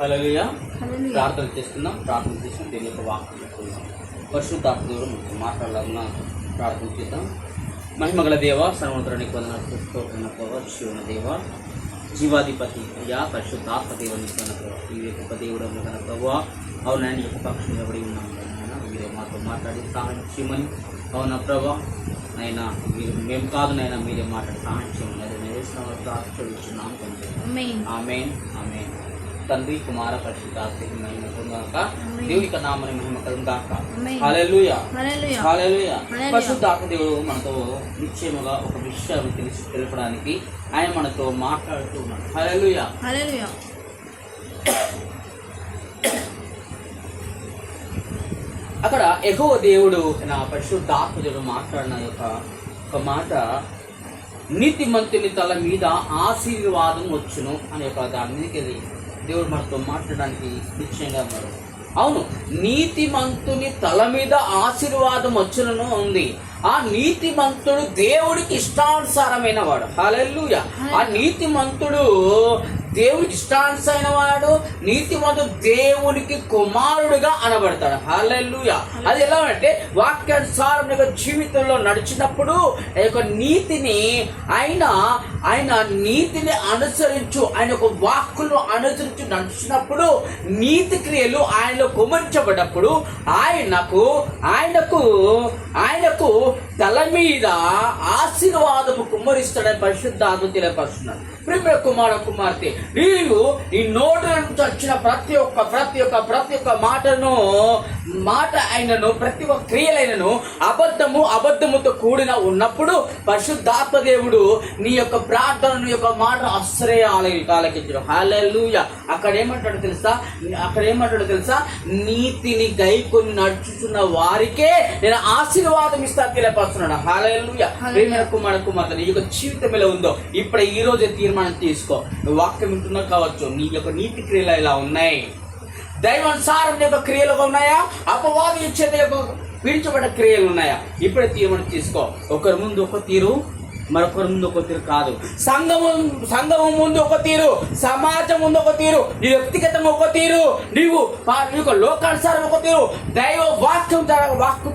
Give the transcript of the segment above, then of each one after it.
హల్లెలూయా. ప్రార్థన చేస్తున్నాం. ప్రార్థన చేసిన దీని యొక్క వాక్యం చెప్పుకుందాం పరిశుద్ధాత్మ దేవుడు మీతో మాట్లాడాలన్న ప్రార్థన చేద్దాం. మహిమగల దేవ సర్వంతరానికి వందన శివుని దేవ జీవాధిపతి అయ్యా పరిశుద్ధాత్మ దేవుని ప్రభావ ఈ యొక్క దేవుడు కన ప్రభావ అవునా నీ యొక్క పక్షం ఎవడి ఉన్నాం నాయన మీరే మాతో మాట్లాడి సహాయం చేయమని. అవునా ప్రభా నైనా మీరు మేము కాదు నైనా మీరే మాట్లాడి సహాయం చేయమని. తండ్రి ఆమేన్ ఆమెన్ ఆమెన్. తండ్రి కుమార పరిశుద్ధాత్మ మహిమ కలుగాక దేవుని యొక్క నామని మహిమ. పరిశుద్ధాత్మ దేవుడు మనతో నిశ్చయముగా ఒక విషయం తెలిసి తెలపడానికి ఆయన మనతో మాట్లాడుతూ ఉన్నాడు. అక్కడ ఎగువ దేవుడు నా పరిశుద్ధాత్మ దేవుడు మాట్లాడిన యొక్క ఒక మాట నీతిమంతుని తల మీద ఆశీర్వాదం వచ్చును అనే ఒక దాని మీదకి దేవుడు మనతో మాట్లాడడానికి నిశ్చయంగా ఉన్నాడు అవును నీతిమంతుని తల మీద ఆశీర్వాదం వచ్చునను ఉంది. ఆ నీతిమంతుడు దేవుడికి ఇష్టానుసారమైన వాడు. హల్లెలూయ. ఆ నీతిమంతుడు దేవుడికి ఇష్టానుసైన వాడు నీతిమంతుడు దేవునికి కుమారుడుగా అనబడతాడు. హల్లెలూయ. అది ఎలా అంటే వాక్యానుసారం యొక్క జీవితంలో నడిచినప్పుడు ఆ యొక్క నీతిని ఆయన ఆయన నీతిని అనుసరించు ఆయన యొక్క వాక్కులను అనుసరించి నడిచినప్పుడు నీతి క్రియలు ఆయనలో కుమరించబడ్డప్పుడు ఆయనకు ఆయనకు ఆయనకు తల మీద ఆశీర్వాదము కుమ్మరిస్తాడని పరిశుద్ధాత్మ తెలియపరుస్తున్నాడు ప్రేమ కుమార కుమార్తె. నీవు ఈ నోటి నుంచి వచ్చిన ప్రతి ఒక్క ప్రతి ఒక్క ప్రతి ఒక్క మాటను మాట అయినను ప్రతి ఒక్క క్రియలైనను అబద్ధము అబద్ధముతో కూడిన ఉన్నప్పుడు పరిశుద్ధాత్మ దేవుడు నీ యొక్క ప్రార్థన నీ యొక్క మాట అశ్రయ ఆలకించడం హాలూయ అక్కడ ఏమంటాడు తెలుసా? అక్కడ ఏమంటాడు తెలుసా? నీతిని గైకొని నడుచుచున్న వారికే నేను ఆశీర్వాదం ఇస్తాను తెలియపరుస్తున్నాడు. హాలూయ ప్రేమ కుమార కుమార్తె నీ యొక్క జీవితం ఎలా ఉందో. ఇప్పుడు ఈ రోజే తీర్మానం తీసుకో. నువ్వు వాక్యం వింటున్నా కావచ్చు నీ యొక్క నీతి క్రియలు ఇలా ఉన్నాయి. దైవానుసారం యొక్క క్రియలుగా ఉన్నాయా? అపవాది ఇచ్చేది యొక్క పిలిచబడ్డ క్రియలు ఉన్నాయా? ఇప్పుడే తీర్మానం తీసుకో. ఒకరి ముందు ఒక తీరు మరొకరి ముందు ఒక తీరు కాదు. సంఘము సంఘము ముందు ఒక తీరు సమాజం ముందు ఒక తీరు నీ వ్యక్తిగతం ఒక తీరు నీవు నీ యొక్క లోకానుసారం ఒక తీరు దైవ వాక్యం వాక్కు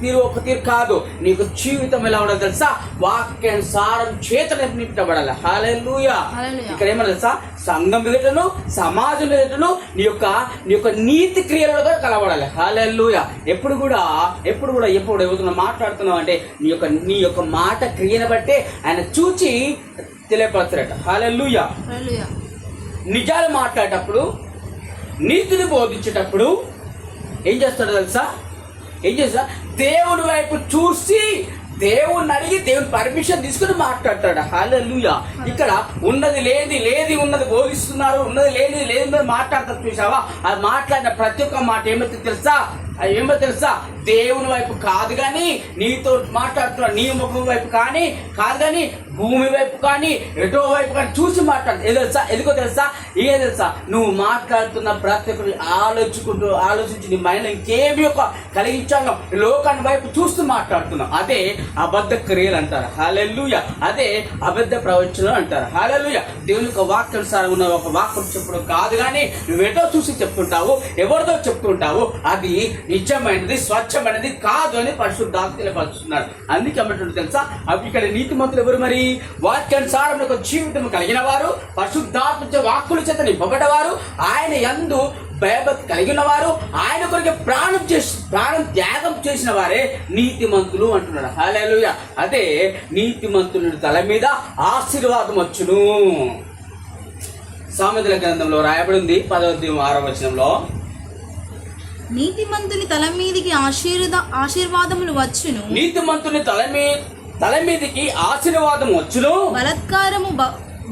తీరు ఒక తీరు కాదు. నీకు జీవితం ఎలా ఉండదు తెలుసా? వాక్యానుసారం చేత నింపబడాలి. హాలూయా. ఇక్కడ ఏమన్నా తెలుసా? సంఘం ఎదుటను సమాజం ఎదుటను నీ యొక్క నీ యొక్క నీతి క్రియలుగా కలబడాలి హాలెల్లుయ. ఎప్పుడు కూడా ఎప్పుడు కూడా ఎప్పుడు ఎవరితో మాట్లాడుతున్నావు అంటే నీ యొక్క నీ యొక్క మాట క్రియను బట్టే ఆయన చూచి తెలియపరచరట. హల్లెలూయా. నిజాలు మాట్లాడేటప్పుడు నీతిని బోధించేటప్పుడు ఏం చేస్తాడో తెలుసా? ఏం చేస్తా? దేవుడి వైపు చూసి దేవుణ్ణి అడిగి దేవుని పర్మిషన్ తీసుకుని మాట్లాడతాడు. హాలూయ ఇక్కడ ఉన్నది లేది లేది ఉన్నది బోధిస్తున్నారు ఉన్నది లేని లేని మాట్లాడతారు చూసావా? అది మాట్లాడిన ప్రతి ఒక్క మాట ఏమైతే తెలుసా? అది ఏమో తెలుసా? దేవుని వైపు కాదు కానీ నీతో మాట్లాడుతున్న నీ ముఖం వైపు కానీ కాదు కానీ భూమి వైపు కానీ ఎటో వైపు కానీ చూసి మాట్లాడు. ఏదో తెలుసా? ఎందుకో తెలుసా? ఏ తెలుసా? నువ్వు మాట్లాడుతున్న ప్రతి ఒక్కరు ఆలోచుకుంటూ ఆలోచించి నీ మైండ్ ఇంకేమి ఒక కలిగించాలో లోకాన్ని వైపు చూస్తూ మాట్లాడుతున్నావు. అదే అబద్ధ క్రియలు అంటారు. హాలెల్లుయ. అదే అబద్ధ ప్రవచనం అంటారు. హాలెల్లుయ. దేవుని యొక్క వాక్యానుసారం ఉన్న ఒక వాక్యం చెప్పడం కాదు కానీ నువ్వు ఎటో చూసి చెప్తుంటావు ఎవరితో చెప్తుంటావు అది నిజమైనది స్వచ్ఛమైనది కాదు అని పరిశుద్ధాత్మ తెలియపరుస్తున్నారు అందుకే తెలుసా? అవి ఇక్కడ నీతిమంతులు ఎవరు మరి? వాక్యానుసారం యొక్క జీవితం కలిగిన వారు పరిశుద్ధాత్మ వాక్కుల చేత నింపబడ్డవారు ఆయన యందు భయభక్తి కలిగిన వారు ఆయన కొరకు ప్రాణం చేసి ప్రాణం త్యాగం చేసిన వారే నీతిమంతులు అంటున్నాడు. హాలేలుయ అదే నీతిమంతుల తల మీద ఆశీర్వాదం వచ్చును. సామెతల గ్రంథంలో రాయబడి ఉంది పదవ ఆరో వచనంలో. నీతిమంతుని తల మీదికి ఆశీర్వాద ఆశీర్వాదములు వచ్చును. నీతిమంతుని తల మీ తల మీదకి ఆశీర్వాదం వచ్చును. బలత్కారము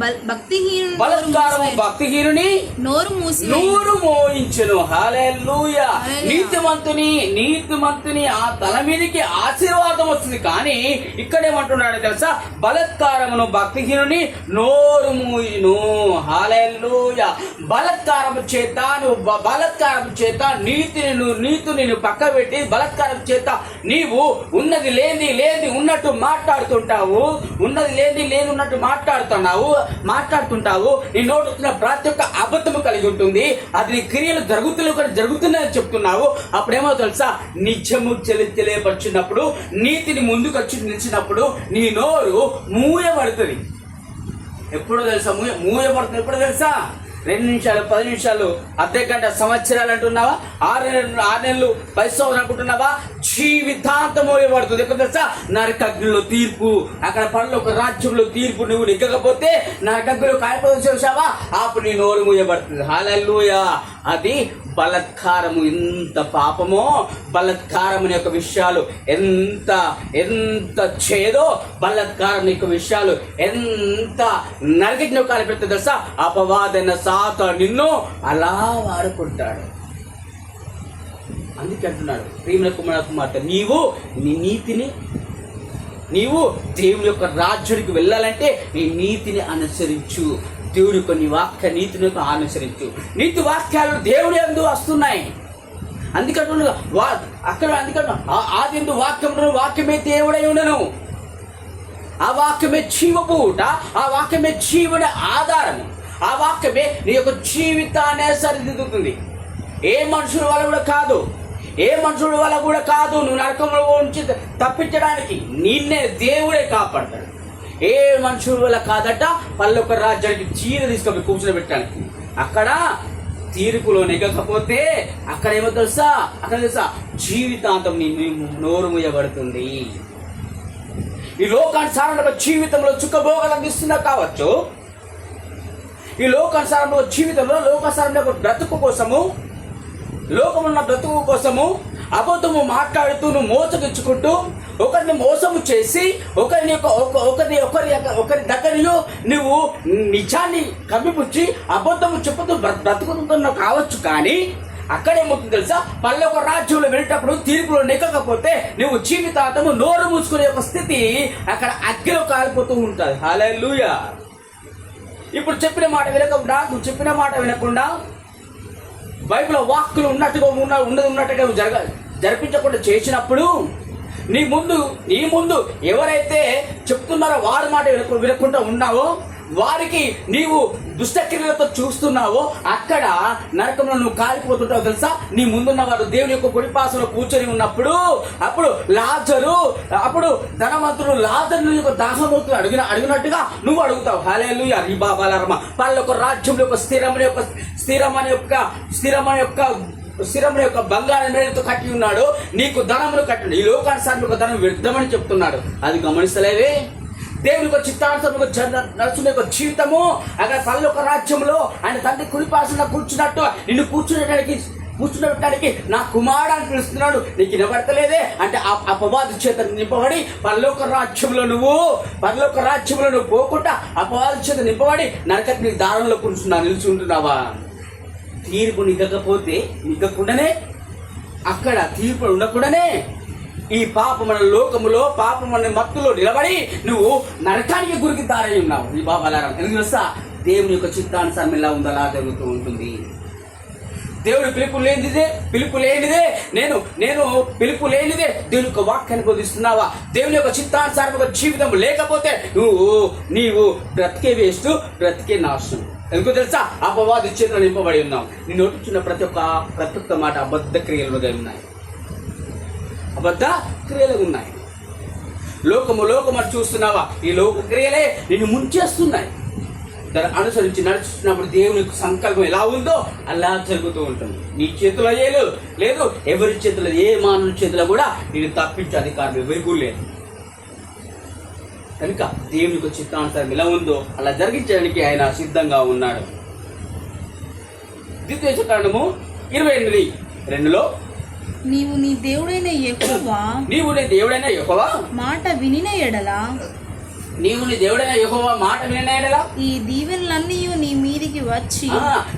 భక్తిహీనుడు భక్తిహీనుని నోరు మూసి నూరు మోయించును. హల్లెలూయా. నీతిమంతుని నీతిమంతుని ఆ తల మీదకి ఆశీర్వాదం వస్తుంది. కానీ ఇక్కడ ఏమంటున్నాడు తెలుసా? బలత్కారమును భక్తిహీనుని నోరు మూయును. హాలెల్లుయ. బలత్కారము చేత నువ్వు బలత్కారం చేత నీతిని నువ్వు నీతిని నువ్వు పక్క పెట్టి బలత్కారం చేత నీవు ఉన్నది లేని లేని ఉన్నట్టు మాట్లాడుతుంటావు. ఉన్నది లేని లేని ఉన్నట్టు మాట్లాడుతున్నావు. మాట్లాడుతుంటావు నీ నోటు ప్రతి ఒక్క అబద్ధము కలిగి ఉంటుంది. అది నీ క్రియలు జరుగుతున్నాయి కూడా జరుగుతున్నాయని చెప్తున్నావు. అప్పుడేమో తెలుసా? నిజము చెలి తెలియపరిచినప్పుడు నీతిని ముందుకు వచ్చి నిలిచినప్పుడు నీ నోరు మూయబడుతుంది. ఎప్పుడో తెలుసా? మూయ మూయబడుతుంది. ఎప్పుడో తెలుసా? రెండు నిమిషాలు పది నిమిషాలు అర్ధ గంట సంవత్సరాలు అంటున్నావా? ఆరు నెలలు ఆరు నెలలు పది అనుకుంటున్నావా? జీవితాంతం మూయబడుతుంది ఎక్కడ తెలుసా? నరకగ్నిలో తీర్పు. అక్కడ పనులు ఒక రాజ్యంలో తీర్పు నువ్వు నెగ్గకపోతే నరకగ్నిలో కాయపదం చూసావా? అప్పుడు నీ నోరు మూయబడుతుంది. హాలూయా అది బలత్కారము ఎంత పాపమో? బలత్కారం యొక్క విషయాలు ఎంత ఎంత చేదో బలత్కారం యొక్క విషయాలు ఎంత నరకజ్ఞ కాలిపెడుతుంది తెలుసా? అపవాదైన సాత నిన్ను అలా వాడుకుంటాడు. అందుకే అంటున్నాడు ప్రేమల కుమార కుమార్తె నీవు నీ నీతిని నీవు దేవుని యొక్క రాజ్యుడికి వెళ్ళాలంటే నీ నీతిని అనుసరించు. దేవుడు కొన్ని వాక్య నీతిని అనుసరించు నీతి వాక్యాలు దేవుడు ఎందు వస్తున్నాయి. అందుకంటు వా అక్కడ అందుకంటు ఆది ఎందు వాక్యం వాక్యమే దేవుడై ఉండను. ఆ వాక్యమే జీవపూట ఆ వాక్యమే జీవుని ఆధారము ఆ వాక్యమే నీ యొక్క జీవితాన్ని సరిదిద్దుతుంది. ఏ మనుషుల వల్ల కూడా కాదు. ఏ మనుషుల వల్ల కూడా కాదు. నువ్వు నరకంలో ఉంచి తప్పించడానికి నిన్నే దేవుడే కాపాడతాడు. ఏ మనుషుల వల్ల కాదట? పల్లొక రాజ్యానికి చీర తీసుకొని కూర్చొని అక్కడ తీర్పులో నెగ్గకపోతే అక్కడ ఏమో తెలుసా? అక్కడ తెలుసా? జీవితాంతం నీ నీ నోరు మూయబడుతుంది. ఈ లోకానుసారంలో జీవితంలో చుక్కభోగాలు అందిస్తున్నా కావచ్చు. ఈ లోకానుసారంలో జీవితంలో లోకానుసారంలో బ్రతుకు కోసము లోకమున్న బ్రతుకు కోసము అబద్ధము మాట్లాడుతూ నువ్వు మోసగించుకుంటూ ఒకరిని మోసము చేసి ఒకరిని యొక్క ఒక- ఒకరిని ఒకరి యొక్క- ఒకరి దగ్గరలో నువ్వు నిజాన్ని కమ్మిపుచ్చి అబద్ధము చెప్పుతూ బ్ర- బ్రతుకుతున్నావు కావచ్చు కానీ అక్కడేమవుతుంది తెలుసా? పల్లె ఒక రాజ్యంలో వెళ్ళేటప్పుడు తీర్పులో నెక్కకపోతే నువ్వు జీవితాంతము నోరు మూసుకునే ఒక స్థితి అక్కడ అగ్గిలో కాలిపోతూ ఉంటుంది. హల్లెలూయా. ఇప్పుడు చెప్పిన మాట వినకుండా నువ్వు చెప్పిన మాట వినకుండా బైబిల్ వాక్కులు ఉన్నట్టుగా ఉన్న ఉన్నది ఉన్నట్టుగా జరగ జరిపించకుండా చేసినప్పుడు నీ ముందు నీ ముందు ఎవరైతే చెప్తున్నారో వారి మాట వినకు- వినకుండా ఉన్నావో వారికి నీవు దుష్టక్రియలతో చూస్తున్నావో అక్కడ నరకంలో నువ్వు కాలిపోతుంటావు తెలుసా? నీ ముందున్న వారు దేవుని యొక్క కుడిపాసలో కూర్చొని ఉన్నప్పుడు అప్పుడు లాజరు అప్పుడు ధనవంతుడు లాజరు యొక్క దాహమూర్తులు అడిగిన అడిగినట్టుగా నువ్వు అడుగుతావు. హలేలు బాబాలరమ వాళ్ళ యొక్క రాజ్యంలో యొక్క స్థిరమైన యొక్క స్థిరమైన యొక్క స్థిరమైన యొక్క స్థిరమైన యొక్క బంగారం మేడతో కట్టి ఉన్నాడు. నీకు ధనమును కట్టండి. ఈ లోకానుసారం యొక్క ధనం వ్యర్థమని చెప్తున్నాడు. అది గమనిస్తలేవే? దేవుని యొక్క చిత్తానుసారం యొక్క యొక్క జీవితము అక్కడ పల్లొక రాజ్యంలో ఆయన తండ్రి కుడిపాసన కూర్చున్నట్టు నిన్ను కూర్చునేటానికి కూర్చున్నటానికి నా కుమారుడు అని పిలుస్తున్నాడు. నీకు వినబడతలేదే? అంటే ఆ అపవాది చేత నింపబడి పరలోక రాజ్యంలో నువ్వు పరలోక రాజ్యంలో నువ్వు పోకుండా అపవాది చేత నింపబడి నరకటి నీ దారంలో కూర్చున్నా నిలిచి ఉంటున్నావా? తీర్పు నిగ్గకపోతే నిగ్గకుండానే అక్కడ తీర్పు ఉండకుండానే ఈ పాపమన లోకములో పాపమన మత్తులో నిలబడి నువ్వు నరకానికి గురికి దారై ఉన్నావు. ఈ బాబాలారం ఎందుకు తెలుసా దేవుని యొక్క చిత్తానుసారం ఎలా ఉందలా జరుగుతూ ఉంటుంది. దేవుడు పిలుపు లేనిదే పిలుపు లేనిదే నేను నేను పిలుపు లేనిదే దేవుని యొక్క వాక్యాన్ని బోధిస్తున్నావా? దేవుని యొక్క చిత్తానుసారం ఒక జీవితం లేకపోతే నువ్వు నీవు బ్రతికే వేస్తూ బ్రతికే నాశనం. ఎందుకు తెలుసా? అపవాది చేతులు నింపబడి ఉన్నాం. నీ నోటిచున్న ప్రతి ఒక్క ప్రతి ఒక్క మాట అబద్ధ క్రియలుగా ఉన్నాయి. అబద్ధ క్రియలు ఉన్నాయి. లోకము లోకము చూస్తున్నావా? ఈ లోక క్రియలే నిన్ను ముంచేస్తున్నాయి. దాన్ని అనుసరించి నడుచుకున్నప్పుడు దేవుని సంకల్పం ఎలా ఉందో అలా జరుగుతూ ఉంటుంది. నీ చేతిలో ఏ లేదు. ఎవరి చేతిలో ఏ మానవుని చేతిలో కూడా నేను తప్పించే అధికారం ఎవరికూ లేదు. కనుక దేవుని యొక్క చిత్తానుసారం ఎలా ఉందో అలా జరిగించడానికి ఆయన సిద్ధంగా ఉన్నాడు. ద్వితీయ కారణము ఇరవై ఎనిమిది. రెండులో నీవు నీ దేవుడైన యెహోవా నీవు నీ దేవుడైన యెహోవా మాట వినిన ఎడల నీవు నీ దేవుడైన యెహోవా మాట వినడా ఈ దీవెనలన్నీ నీ మీదికి వచ్చి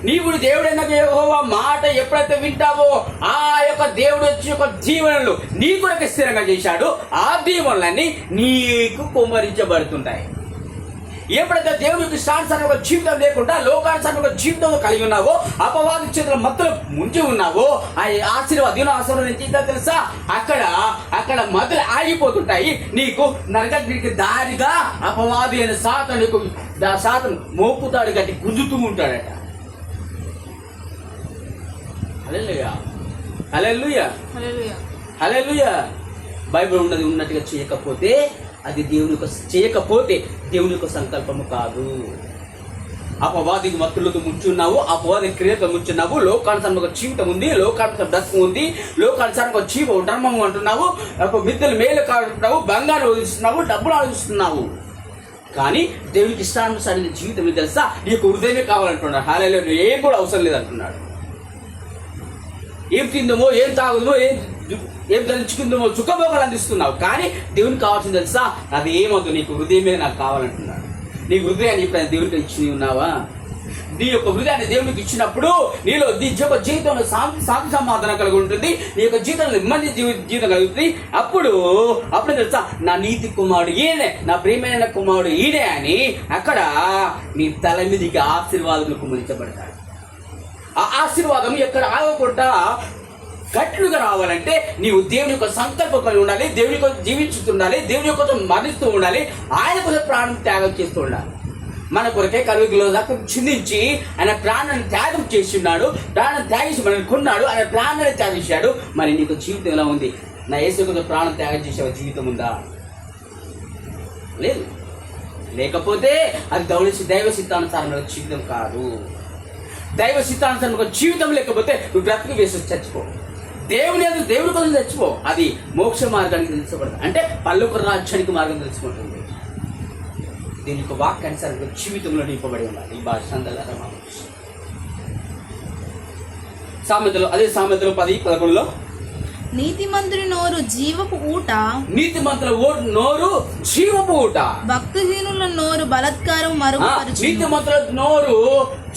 నీవు నీ దేవుడైన యెహోవా మాట ఎప్పుడైతే వింటావో ఆ యొక్క దేవుడు వచ్చి యొక్క దీవెనలు నీ కొరకు స్థిరంగా చేశాడు. ఆ దీవెనలన్నీ నీకు కుమ్మరించబడుతుంటాయి. ఎప్పుడైతే దేవునికి ఇష్టానుసారం ఒక జీవితం లేకుండా లోకానుసారం ఒక జీవితం కలిగి ఉన్నావో అపవాది చేతుల మధ్యలో ముంచి ఉన్నావో ఆ ఆశీర్వాద ఆశీర్వాదం చేద్దా తెలుసా? అక్కడ అక్కడ మొదలు ఆగిపోతుంటాయి. నీకు నరక నీకు దారిగా అపవాది అయిన సాత నీకు శాతం మోపుతాడు గట్టి గుంజుతూ ఉంటాడట. హల్లెలూయా. బైబిల్ ఉన్నది ఉన్నట్టుగా చేయకపోతే అది దేవుని చేయకపోతే దేవుని యొక్క సంకల్పము కాదు. అపవాదికి మత్తులకు ముంచున్నావు అపవాది క్రియలకు ముంచున్నావు లోకానుసారం ఒక జీవితం ఉంది లోకానుసారం దశం ఉంది లోకానుసారం ఒక జీవ ధర్మం అంటున్నావు ఒక మిద్దలు మేలు కాడుతున్నావు బంగారం ఆలోచిస్తున్నావు డబ్బులు ఆలోచిస్తున్నావు. కానీ దేవునికి ఇష్టానుసారి జీవితం తెలుసా? నీకు హృదయమే కావాలంటున్నాడు. హాలలో ఏం కూడా అవసరం లేదంటున్నాడు. ఏం తిందమో ఏం తాగుదమో ఏం ఏం ధరించుకుందామో సుఖభోగాలు అందిస్తున్నావు కానీ దేవునికి కావాల్సింది తెలుసా? అది ఏమొద్దు నీకు హృదయమే నాకు కావాలంటున్నాడు. నీ హృదయాన్ని ఇప్పుడు దేవునికి ఇచ్చి ఉన్నావా? నీ యొక్క హృదయాన్ని దేవునికి ఇచ్చినప్పుడు నీలో నీ యొక్క జీవితంలో శాంతి శాంతి సమాధానం కలిగి ఉంటుంది. నీ యొక్క జీవితంలో నెమ్మది జీవి జీవితం కలుగుతుంది అప్పుడు అప్పుడు తెలుసా? నా నీతి కుమారుడు ఈయనే నా ప్రేమైన కుమారుడు ఈయనే అని అక్కడ నీ తల మీదకి ఆశీర్వాదములు కుమరించబడతాడు ఆ ఆశీర్వాదం ఎక్కడ ఆగకుండా గట్లుగా రావాలంటే నీవు దేవుని యొక్క సంకల్పం కలిగి ఉండాలి దేవుని కోసం జీవించుతుండాలి దేవుని కోసం మరణిస్తూ ఉండాలి ఆయన కోసం ప్రాణం త్యాగం చేస్తూ ఉండాలి. మన కొరకే కలుగులో దాకా చిందించి ఆయన ప్రాణాన్ని త్యాగం చేసి ఉన్నాడు ప్రాణం త్యాగించి మనల్ని కొన్నాడు ఆయన ప్రాణాన్ని త్యాగించాడు. మరి నీకు జీవితం ఎలా ఉంది? నా యేసు కొంత ప్రాణం త్యాగం చేసే జీవితం ఉందా? లేదు. లేకపోతే అది దౌడ దైవ సిద్ధానుసారమైన జీవితం కాదు. దైవ సిద్ధాంతం ఒక జీవితం లేకపోతే నువ్వు బ్రతుకు వేసి చచ్చిపో. దేవుని అది దేవుడి కోసం తెచ్చుకో. అది మోక్ష మార్గానికి తెలుసుకోబడుతుంది అంటే పల్లొక రాజ్యానికి మార్గం తెలుసుకుంటుంది దీని యొక్క వాక్యానుసారంగా జీవితంలో నింపబడి ఉండాలి. ఈ భాష సామెతలు అదే సామెతలు పది పదకొండులో నీతిమంతుని నోరు జీవపు ఊట. నీతి మంత్రుల ఓ నోరు జీవపు ఊట. భక్తిహీనుల నోరు బలత్కారం మరుగుపరచు నీతి మంత్రుల నోరు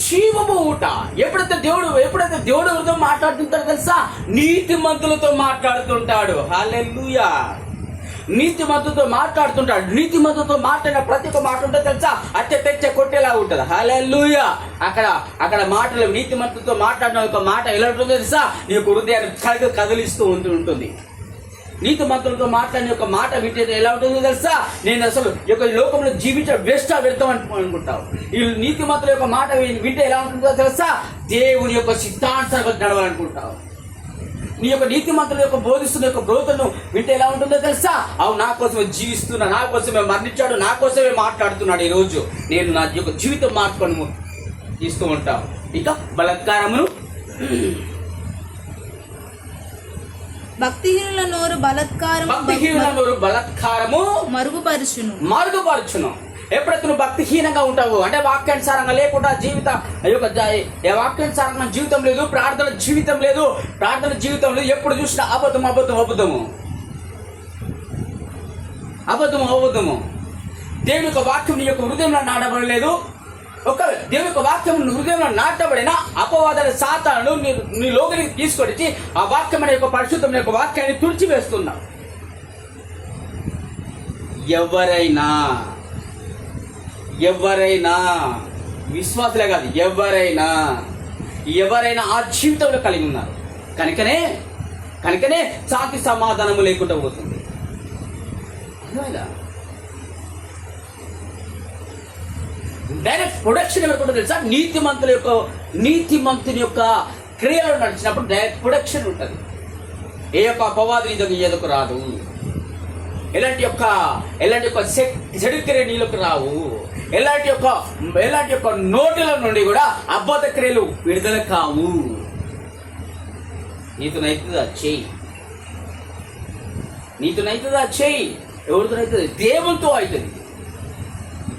జీవపు ఊట. ఎప్పుడైతే దేవుడు ఎప్పుడైతే దేవుడు ఎవరితో మాట్లాడుతుంటాడో తెలుసా? నీతి మంతులతో మాట్లాడుతుంటాడు. హాలెల్లుయా. నీతి మంతుతో మాట్లాడుతుంటాడు. నీతి మంతుతో మాట్లాడిన ప్రతి ఒక్క మాట ఉంటే తెలుసా? అట్టె తెచ్చే కొట్టేలా ఉంటుంది. హాలెల్లుయా అక్కడ అక్కడ మాటలు నీతి మంతుతో మాట్లాడిన ఒక మాట ఎలా ఉంటుందో తెలుసా నీకు హృదయాన్ని కదిలి కదిలిస్తూ ఉంటూ ఉంటుంది. నీతి మంత్రులతో మాట్లాడిన ఒక మాట వింటే ఎలా ఉంటుందో తెలుసా? నేను అసలు ఈ యొక్క లోకంలో జీవించడం బెస్ట్ వెళ్తాం అనుకుంటావు. ఈ నీతి మంత్రుల యొక్క మాట వింటే ఎలా ఉంటుందో తెలుసా? దేవుని యొక్క సిద్ధాంతాలకు నడవాలనుకుంటావు. నీ యొక్క నీతి మంత్రుల యొక్క బోధిస్తున్న యొక్క బ్రోతను వింటే ఎలా ఉంటుందో తెలుసా? అవు నా కోసమే జీవిస్తున్నా నా కోసమే మరణించాడు నా కోసమే మాట్లాడుతున్నాడు ఈ రోజు నేను నా యొక్క జీవితం మార్చుకొని ఇస్తూ ఉంటావు ఇక బలత్కారమును. భక్తిహీనుల నోరు బలత్కారం భక్తిహీనుల బలత్కారము. మరుగుపరుచును. మరుగుపరచును. ఎప్పుడైతే నువ్వు భక్తిహీనంగా ఉంటావు అంటే వాక్యానుసారంగా లేకుండా జీవిత ఏ వాక్యానుసారంగా జీవితం లేదు ప్రార్థన జీవితం లేదు ప్రార్థన జీవితం లేదు ఎప్పుడు చూసినా అబద్ధం అబద్ధం అబద్ధము. అబద్ధము అబద్ధము. దేవుని యొక్క వాక్యం నీ యొక్క హృదయంలో నాటబడలేదు. ఒక దేవుని యొక్క వాక్యం హృదయంలో నాటబడిన అపవాదాల సాతాను నీ నీ లోకలికి తీసుకొచ్చి ఆ వాక్యం అనే యొక్క పరిశుద్ధమైన యొక్క వాక్యాన్ని తుడిచివేస్తున్నావు ఎవరైనా ఎవరైనా విశ్వాసులే కాదు ఎవరైనా ఎవరైనా ఆ జీవితంలో కలిగి ఉన్నారు. కనుకనే కనుకనే శాంతి సమాధానము లేకుండా పోతుంది. డైరెక్ట్ ప్రొడక్షన్ ఎవరు తెలుసా? నీతి మంతుల యొక్క నీతి మంతుని యొక్క క్రియలు నడిచినప్పుడు డైరెక్ట్ ప్రొడక్షన్ ఉంటుంది. ఏ యొక్క అపవాది నీకు ఏదొక రాదు. ఎలాంటి యొక్క ఎలాంటి యొక్క సె- చెడు క్రియ నీళ్ళకు రావు. ఎలాంటి యొక్క ఎలాంటి యొక్క నోటిల నుండి కూడా అబద్ధ క్రియలు విడుదల కావు. నీతునైతుందా చేయి. నీతునైతుందా చేయి. ఎవరితోనైతుంది దేవునితో అవుతుంది.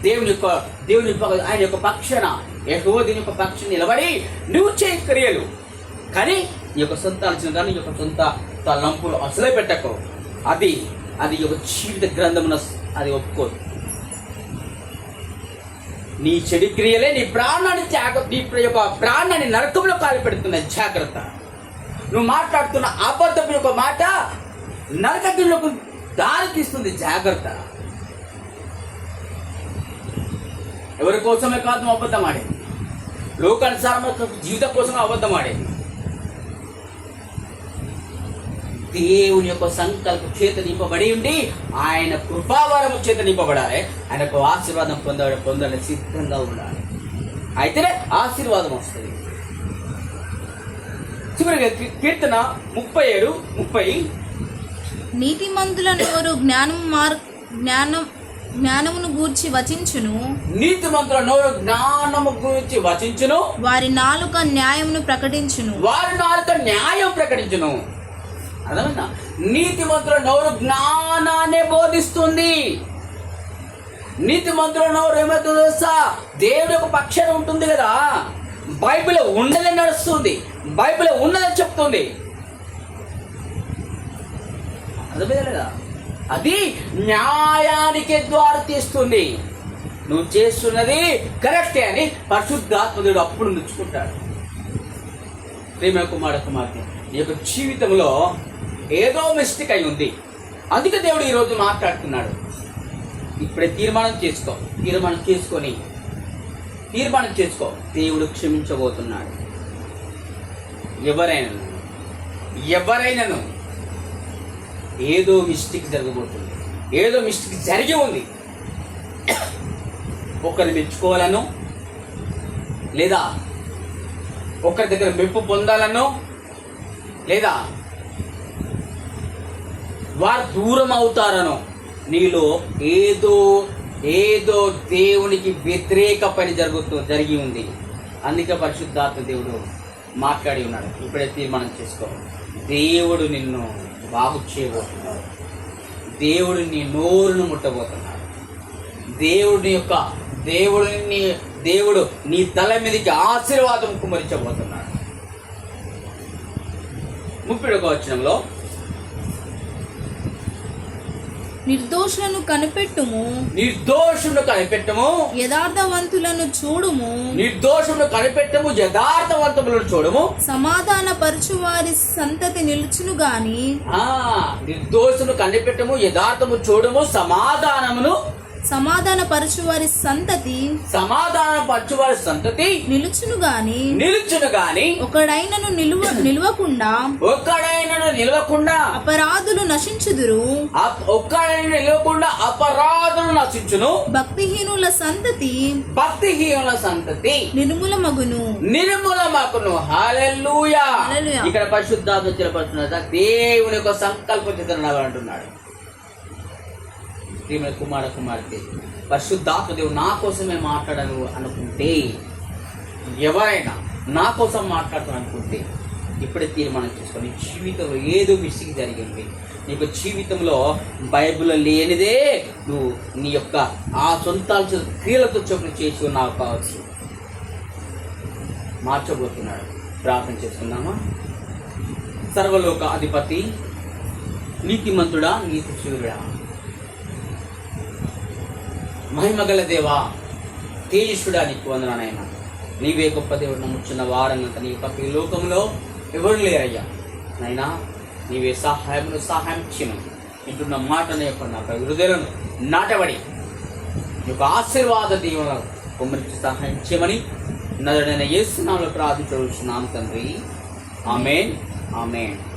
దేవుని యొక్క దేవుని యొక్క ఆయన యొక్క పక్షన ఎక్కువ దీని యొక్క పక్ష నిలబడి నువ్వు చేయి క్రియలు. కానీ నీ యొక్క సొంత ఆలోచన కానీ యొక్క సొంత తలంపులు అసలే పెట్టకు. అది అది ఒక జీవిత గ్రంథమున అది ఒప్పుకోదు. నీ చెడు క్రియలే నీ ప్రాణాన్ని త్యాగ నీ యొక్క ప్రాణాన్ని నరకంలో కాలిపెడుతున్నాయి జాగ్రత్త. నువ్వు మాట్లాడుతున్న అబద్ధం యొక్క మాట నరకంలోకి దారి తీస్తుంది జాగ్రత్త. ఎవరి కోసమే కాదు నువ్వు అబద్ధం ఆడేది? లోకానుసారం జీవితం కోసం అబద్ధం ఆడేది. దేవుని యొక్క సంకల్ప చేత నింపబడి ఉండి ఆయన కృపావరము చేత నింపబడాలి. ఆయన యొక్క ఆశీర్వాదం పొంద పొందాలని సిద్ధంగా ఉండాలి. అయితేనే ఆశీర్వాదం వస్తుంది. చివరిగా కీర్తన ముప్పై ఏడు ముప్పై. నీతిమంతుల నోరు జ్ఞానం మార్ జ్ఞానం జ్ఞానమును గూర్చి వచించును? నీతి మంత్రుల నోరు జ్ఞానము గురించి వచించును? వారి నాలుక న్యాయమును ప్రకటించును. వారి నాలుక న్యాయం ప్రకటించును. అర్థమైందా నీతి మంత్రుల నోరు జ్ఞానాన్ని బోధిస్తుంది. నీతి మంత్రుల నోరు ఏమవుతుందో తెలుసా? దేవుడి యొక్క పక్షాన ఉంటుంది కదా? బైబిల్ ఉండదని నడుస్తుంది. బైబిల్ ఉన్నదని చెప్తుంది. అర్థమైందా? అది న్యాయానికి ద్వారా తీస్తుంది. నువ్వు చేస్తున్నది కరెక్టే అని పరిశుద్ధాత్మదుడు అప్పుడు మెచ్చుకుంటాడు. ప్రేమ కుమార కుమార్తె నీ యొక్క జీవితంలో ఏదో మిస్టేక్ అయి ఉంది. అందుకే దేవుడు ఈరోజు మాట్లాడుతున్నాడు. ఇప్పుడే తీర్మానం చేసుకో. తీర్మానం చేసుకొని తీర్మానం చేసుకో. దేవుడు క్షమించబోతున్నాడు. ఎవరైనా ఎవరైనాను ఏదో మిస్టేక్ జరగబోతుంది. ఏదో మిస్టేక్ జరిగి ఉంది. ఒకరిని మెచ్చుకోవాలను లేదా ఒకరి దగ్గర మెప్పు పొందాలనో లేదా వారు దూరం అవుతారనో నీలో ఏదో ఏదో దేవునికి వ్యతిరేక పని జరుగుతూ జరిగి ఉంది. అందుకే పరిశుద్ధాత్మ దేవుడు మాట్లాడి ఉన్నాడు. ఇప్పుడే తీర్మానం చేసుకో దేవుడు నిన్ను బాగు చేయబోతున్నాడు దేవుడు నీ నోరును ముట్టబోతున్నాడు దేవుడిని యొక్క దేవుడిని దేవుడు నీ తల మీదకి ఆశీర్వాదం కుమరించబోతున్నాడు ముప్పిడొక ఒక వచనంలో నిర్దోషులను కనిపెట్టుము. నిర్దోషుడు కనిపెట్టము. యథార్థవంతులను చూడుము. నిర్దోషుడు కనిపెట్టము యథార్థవంతములను చూడము. సమాధాన పరచు వారి సంతతి నిలుచును గాని. ఆ నిర్దోషుడు కనిపెట్టము యథార్థము చూడము సమాధానమును సమాధాన పరచు వారి సంతతి సమాధానం పరచువారి సంతతి నిలుచును గాని నిలుచును గాని ఒకడైనను నిలువ నిలువకుండా ఒక్కడైనను నిలవకుండా అపరాధులు నశించుదురు. ఒక్కడైనా నిలవకుండా అపరాధులు నశించును. భక్తిహీనుల సంతతి భక్తిహీనుల సంతతి నిర్మూలమగును. నిర్మూలమాకును హల్లెలూయా. హల్లెలూయా. ఇక్కడ పరిశుద్ధాత్మ తెలియపడుతున్నదా దేవుని యొక్క సంకల్పం చిత్రనాలు అంటున్నాడు ప్రియమైన కుమార కుమార్తె పరిశుద్ధాత్మ దేవుడు నా కోసమే మాట్లాడను అనుకుంటే ఎవరైనా నా కోసం మాట్లాడతాను అనుకుంటే ఇప్పుడే తీర్మానం చేసుకోండి జీవితంలో ఏదో మిస్టేక్ జరిగింది. నీకు జీవితంలో బైబిల్ లేనిదే నువ్వు నీ యొక్క ఆ సొంత క్రీలతో క్రియలతో చొప్పున చేసి ఉన్నావు కావచ్చు. మార్చబోతున్నాడు. ప్రార్థన చేసుకుందామా? సర్వలోక అధిపతి నీతిమంతుడా నీతి సూర్యుడా మహిమగల దేవా తేజస్సుడా నీకు వందనాయన నీవే గొప్ప దేవుడు నమ్ముచున్న వారన్నంత నీ పక్క ఈ లోకంలో ఎవరు లేరయ్యా. నైనా నీవే సహాయమును సహాయం చేయమని ఇంటున్న మాటను యొక్క నా హృదయలను నాటబడి. నీ యొక్క ఆశీర్వాద దీవెన కుమ్మరించి సహాయం చేయమని నదుడైన యేసునామలో ప్రార్థించవలసిన తండ్రి. Amen amen.